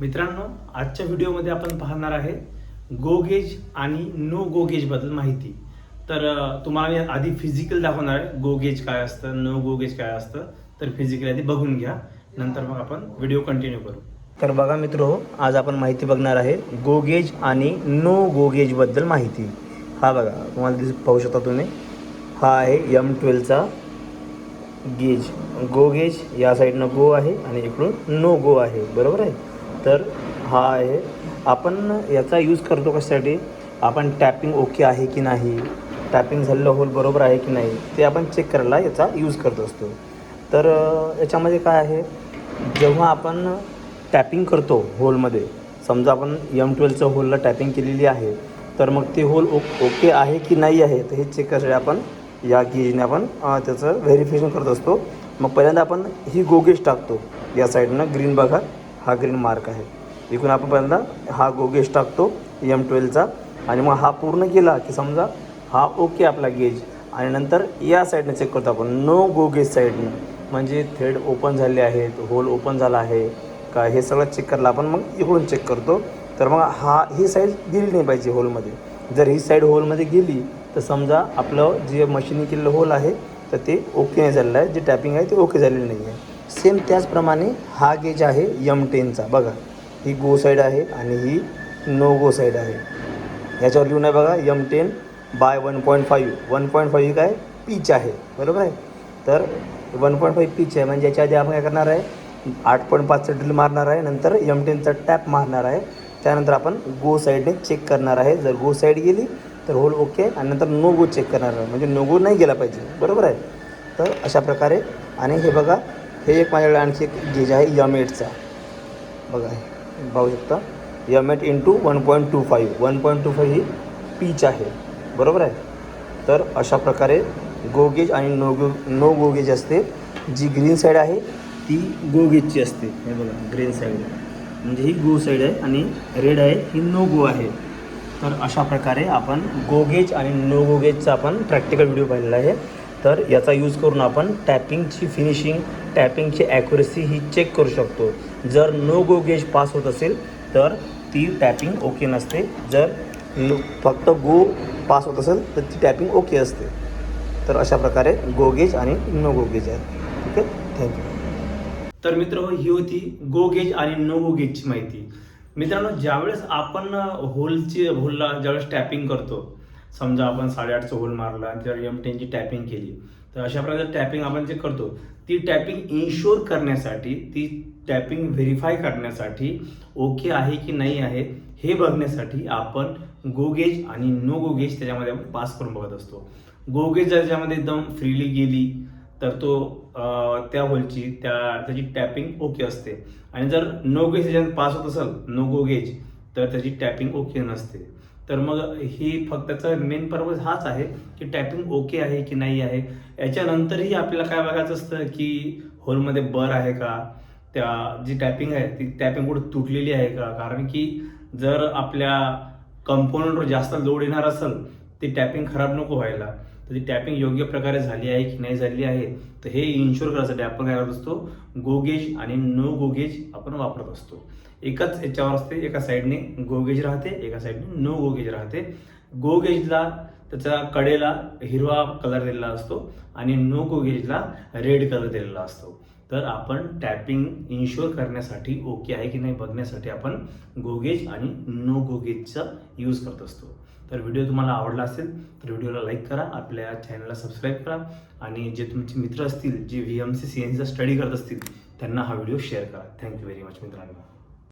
मित्रांनो आजच्या व्हिडिओमध्ये आपण पाहणार आहे गोगेज आणि नो गोगेजबद्दल माहिती. तर तुम्हाला मी आधी फिजिकल दाखवणार आहे गोगेज काय असतं नो गोगेज काय असतं तर फिजिकल आधी बघून घ्या. नंतर मग आपण व्हिडिओ कंटिन्यू करू. तर बघा मित्र आज आपण माहिती बघणार आहे गोगेज आणि नो गोगेजबद्दल माहिती. हा बघा तुम्हाला दिस पाहू शकता तुम्ही. हा आहे एम ट्वेल्वचा गेज गो गेज या साईडनं गो आहे आणि इकडून नो गो आहे. बरोबर आहे? तर हा आहे. आपण याचा यूज करतो कशासाठी? आपण टॅपिंग ओके आहे की नाही? टॅपिंग झालेलं होल बरोबर आहे की नाही? ते आपण चेक करायला याचा यूज करत असतो. तर याच्यामध्ये काय आहे? जेव्हा आपण टॅपिंग करतो होलमध्ये समजा आपण एम ट्वेल्वचं होलला टॅपिंग केलेली आहे तर मग ते होल ओ ओके आहे की नाही आहे तर हे चेक करण्यासाठी आपण या गेजने आपण त्याचं व्हेरिफिकेशन करत असतो. मग पहिल्यांदा आपण ही गोगेज टाकतो. या साईडनं ग्रीन बघा. हा ग्रीन मार्क आहे. इकडून आपण पहिल्यांदा हा गोगेज टाकतो एम ट्वेल्वचा आणि मग हा पूर्ण केला की समजा हा ओके आपला गेज आणि नंतर या साईडनं चेक करतो आपण. नो गो गेज साईडनं म्हणजे थ्रेड ओपन झाले आहेत होल ओपन झाला आहे का हे सगळं चेक करायला आपण मग इकडून चेक करतो. तर मग हा ही साईड गेली नाही पाहिजे होलमध्ये जर ही साईड होलमध्ये गेली तर समजा आपलं जे मशीनी केलेलं होल आहे तर ते ओके नाही झालेलं आहे. जे टॅपिंग आहे ते ओके झालेलं नाही आहे सेम त्याचप्रमाणे हा गेज आहे यम टेनचा बघा ही गो साईड आहे आणि ही नो गो साईड आहे. याच्यावर लिहून आहे बघा M ten by one point five one point five काय? पीच आहे. बरोबर आहे? तर वन पॉईंट फाईव्ह पीच आहे. म्हणजे याच्या आधी आपण काय करणार आहे? आठ पॉईंट पाचचं ड्रिल मारणार आहे. नंतर यम टेनचा टॅप मारणार आहे. त्यानंतर आपण गो साईडने चेक करणार आहे. जर गो साईड गेली तर होल ओके. आणि नंतर नो गो चेक करणार आहे. म्हणजे नो गो नाही गेला पाहिजे. बरोबर आहे? तर अशा प्रकारे. आणि हे बघा हे एक माझ्याकडे आणखी एक गेज आहे यम एटचा बघा पाहू शकता. M eight into one point two five one point two five ही पीच आहे. बरोबर आहे? तर अशा प्रकारे गो गेज आणि no go no go gauge असते. जी ग्रीन साईड आहे ती गो गेजची असते. हे बघा ग्रीन साईड म्हणजे ही गो साईड आहे आणि रेड आहे ही नो गो आहे. तर अशा प्रकारे आपण गो गेज आणि नो गो गेजचा आपण प्रॅक्टिकल व्हिडिओ पाहिलेला आहे. तर याचा यूज करून आपण टॅपिंगची फिनिशिंग टॅपिंगची ॲक्युरेसी ही चेक करू शकतो. जर नो गो गेज पास होत असेल तर ती टॅपिंग ओके नसते. जर फक्त गो पास होत असेल तर ती टॅपिंग ओके असते. तर अशा प्रकारे गो गेज आणि नो गो गेज आहे ठीक आहे? थँक्यू तर मित्र ही होती गो गेज आणि नो गो गेजची माहिती. मित्रांनो ज्यावेळेस आपण होलची होलला ज्यावेळेस टॅपिंग करतो समजा आपण साडेआठचं होल मारला आणि त्यावर एम टेनची टॅपिंग केली तर अशा प्रकारे टॅपिंग आपण जे करतो ती टॅपिंग इन्शुअर करण्यासाठी ती टॅपिंग व्हेरीफाय करण्यासाठी ओके आहे की नाही आहे हे बघण्यासाठी आपण गो गेज आणि नो गो गेज त्याच्यामध्ये आपण पास करून बघत असतो. गो गेज जर त्याच्यामध्ये एकदम फ्रीली गेली तर तो त्या होलची त्या त्याची टॅपिंग ओके असते. आणि जर नो गेज त्याच्यात पास होत असेल नो गो गेज तर त्याची टॅपिंग ओके नसते. तर मग ही फक्त त्याचा मेन पर्पज हाच आहे की टॅपिंग ओके आहे की नाही आहे. याच्यानंतरही आपल्याला काय बघायचं असतं की होलमध्ये बर आहे का? त्या जी टॅपिंग आहे ती टॅपिंग कुठे तुटलेली आहे का? कारण की जर आपल्या कंपोनंटवर जास्त लोड येणार असेल ती टॅपिंग खराब नको व्हायला. तर ती टॅपिंग योग्य प्रकारे झाली आहे की नाही झाली आहे तर हे इन्शुअर करायसाठी आपण काय करत असतो? गोगेज आणि नो गोगेज आपण वापरत असतो. एकाच याच्यावर असते एका साईडने गोगेज राहते एका साईडने नो गोगेज राहते. गोगेजला त्याचा कडेला हिरवा कलर दिलेला असतो आणि नो गोगेजला रेड कलर दिलेला असतो. तर आपण टॅपिंग इन्शुअर करण्यासाठी ओके आहे की नाही बघण्यासाठी आपण गोगेज आणि नो गोगेजचा यूज करत असतो. तर व्हिडिओ तुम्हाला आवडला असेल तर व्हिडिओला लाईक करा आपल्या चॅनलला सबस्क्राईब करा आणि जे तुमचे मित्र असतील जे V M C C N study करत असतील त्यांना हा व्हिडिओ शेअर करा. थँक्यू व्हेरी मच मित्रांनो.